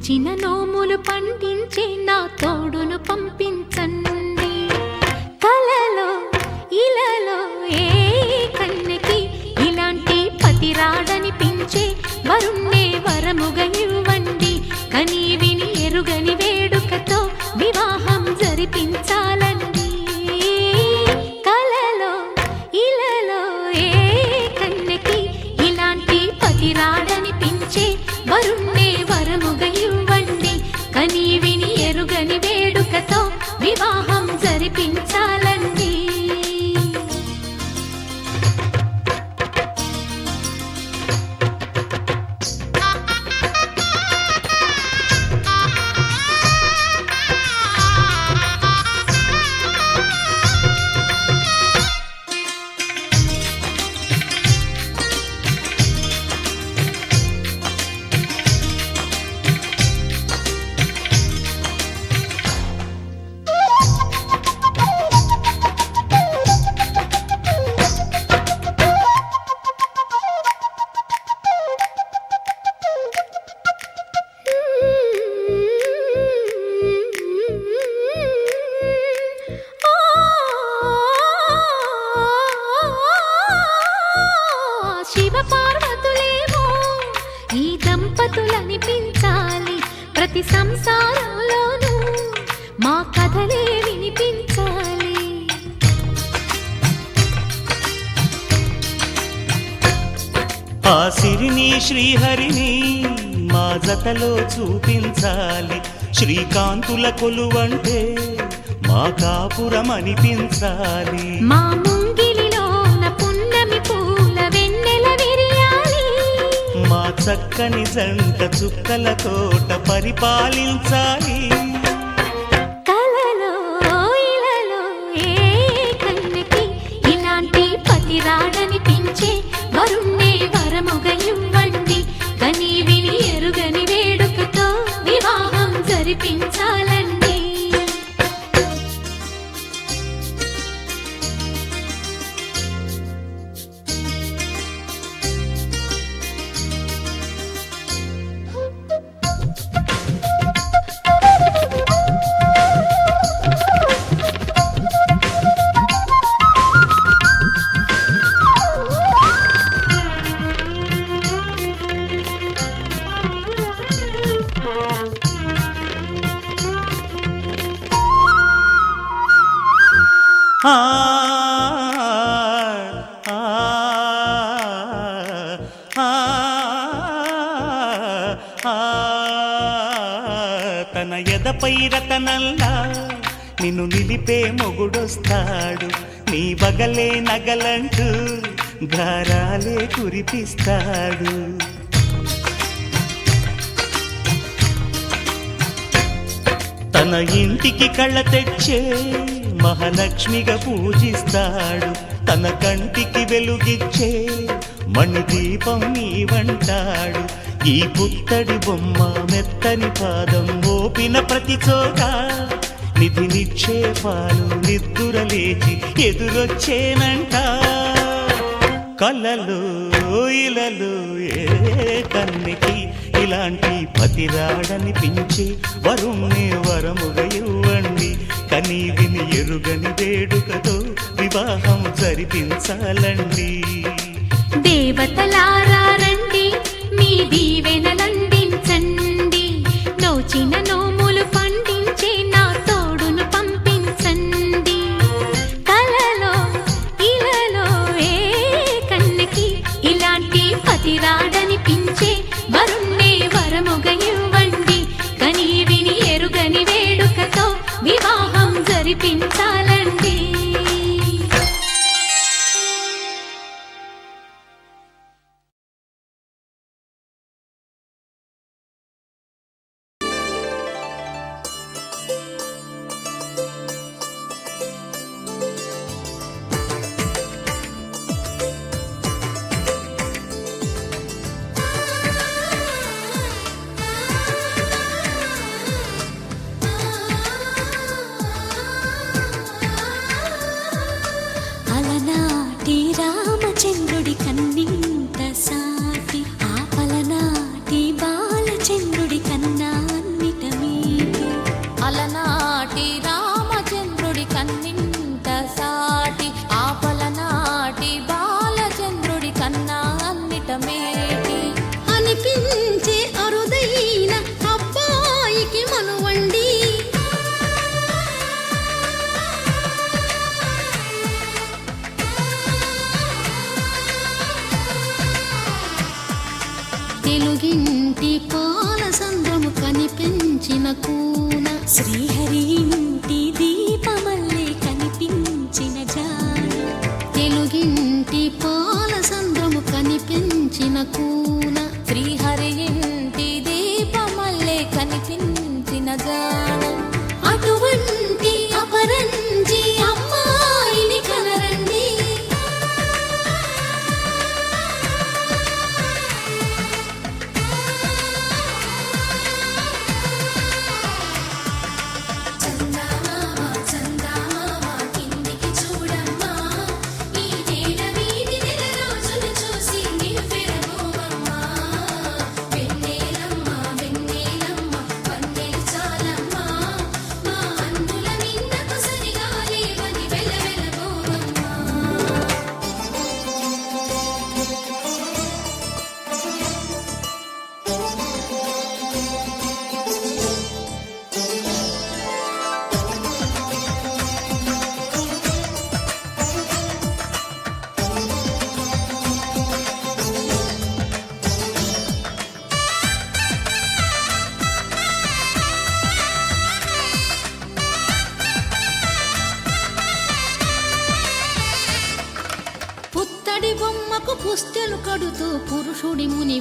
నూచిన నోములు పండించే నా తోడును పంపించండి. కలలో ఇలలో ఏ కన్నకి ఇలాంటి పతిరాడనిపించే వరుణ్ణే వరముగై ప్రతి సంసారంలోనూ మా కథలే వినిపించాలి. ఆ సిరిని శ్రీహరిని మా జతలో చూపించాలి. శ్రీకాంతుల కొలువంటే మా కాపురం అనిపించాలి మా చక్కని జంట చుక్కల తోట పరిపాలించాలి. తన ఎదపై రతనల్లా నిన్ను నిలిపే మొగుడొస్తాడు. నీ బగలే నగలంటూ గారాలే కురిపిస్తాడు. తన ఇంటికి కళ్ళ తెచ్చే మహాలక్ష్మిగా పూజిస్తాడు. తన కంటికి వెలుగిచ్చే మణి దీపం నీవంటాడు ఈ పుత్తడి బొమ్మ మెత్తని పాదం ఓపిన ప్రతి చోట నిధి నిక్షేపాలు నిద్దుర లేచి ఎదురొచ్చేనంట. కలలు ఇలలు ఏ కన్నికి ఇలాంటి పతిరాడనిపించి వరుణ్ణి వరముగా ఇవ్వండి. కనీ విని ఎరుగని వేడుకతో వివాహం జరిపించాలండి. దేవతలారా 依然。వెలుగింటి పాలసంద్రము కనిపించిన కూన. శ్రీహరి పుస్తెలు కడుతూ పురుషుడి ముని